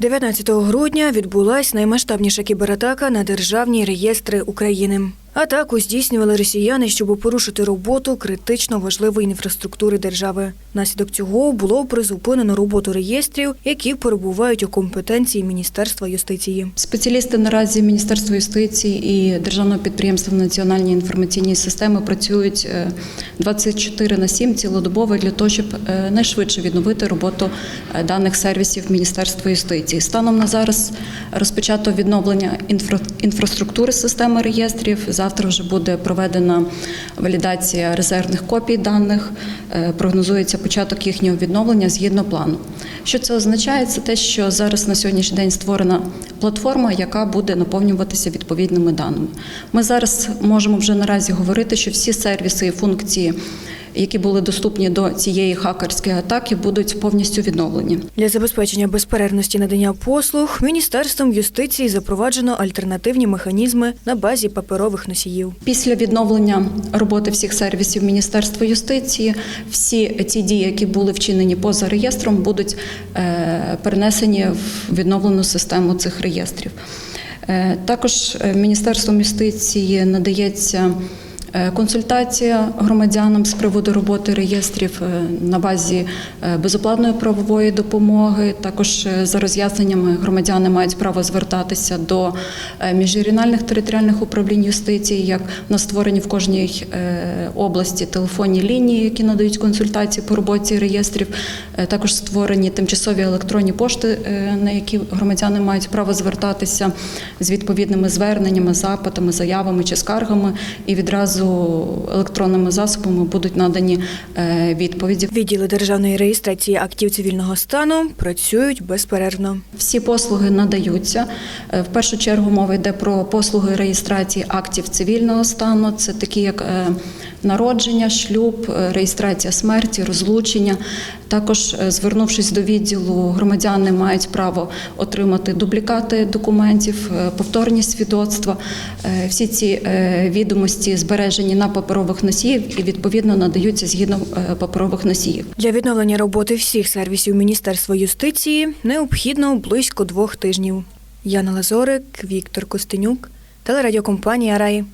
19 грудня відбулась наймасштабніша кібератака на державні реєстри України. Атаку здійснювали росіяни, щоб порушити роботу критично важливої інфраструктури держави. Наслідок цього було призупинено роботу реєстрів, які перебувають у компетенції Міністерства юстиції. Спеціалісти наразі Міністерства юстиції і Державного підприємства Національні інформаційні системи працюють е, 24 на 7 цілодобово для того, щоб е, найшвидше відновити роботу е, даних сервісів Міністерства юстиції. Станом на зараз розпочато відновлення інфра- інфраструктури системи реєстрів. Завтра вже буде проведена валідація резервних копій даних. Е, Прогнозується початок їхнього відновлення згідно плану. Що це означає? Це те, що зараз на сьогоднішній день створена платформа, яка буде наповнюватися відповідними даними. Ми зараз можемо вже наразі говорити, що всі сервіси і функції, які були доступні до цієї хакерської атаки, будуть повністю відновлені. Для забезпечення безперервності надання послуг Міністерством юстиції запроваджено альтернативні механізми на базі паперових носіїв. Після відновлення роботи всіх сервісів Міністерства юстиції, всі ці дії, які були вчинені поза реєстром, будуть е, перенесені в відновлену систему цих реєстрів. Е, Також е, Міністерством юстиції надається. Е, Консультація громадянам з приводу роботи реєстрів е, на базі е, безоплатної правової допомоги. Також за роз'ясненнями громадяни мають право звертатися до міжрегіональних територіальних управлінь юстиції, як на створені в кожній області телефонні лінії, які надають консультації по роботі реєстрів. Також створені тимчасові електронні пошти, на які громадяни мають право звертатися з відповідними зверненнями, запитами, заявами чи скаргами, і відразу електронними засобами будуть надані е, відповіді. Відділи державної реєстрації актів цивільного стану працюють безперервно. Всі послуги надаються. Е, В першу чергу мова йде про послуги реєстрації актів цивільного стану. Це такі як е, народження, шлюб, е, реєстрація смерті, розлучення. Також, е, звернувшись до відділу, громадяни мають право отримати дублікати документів, е, повторні свідоцтва. Всі ці відомості збережені на паперових носіїв і відповідно надаються згідно паперових носіїв. Для відновлення роботи всіх сервісів Міністерства юстиції необхідно близько двох тижнів. Яна Лазорик, Віктор Костенюк, телерадіокомпанія Рай.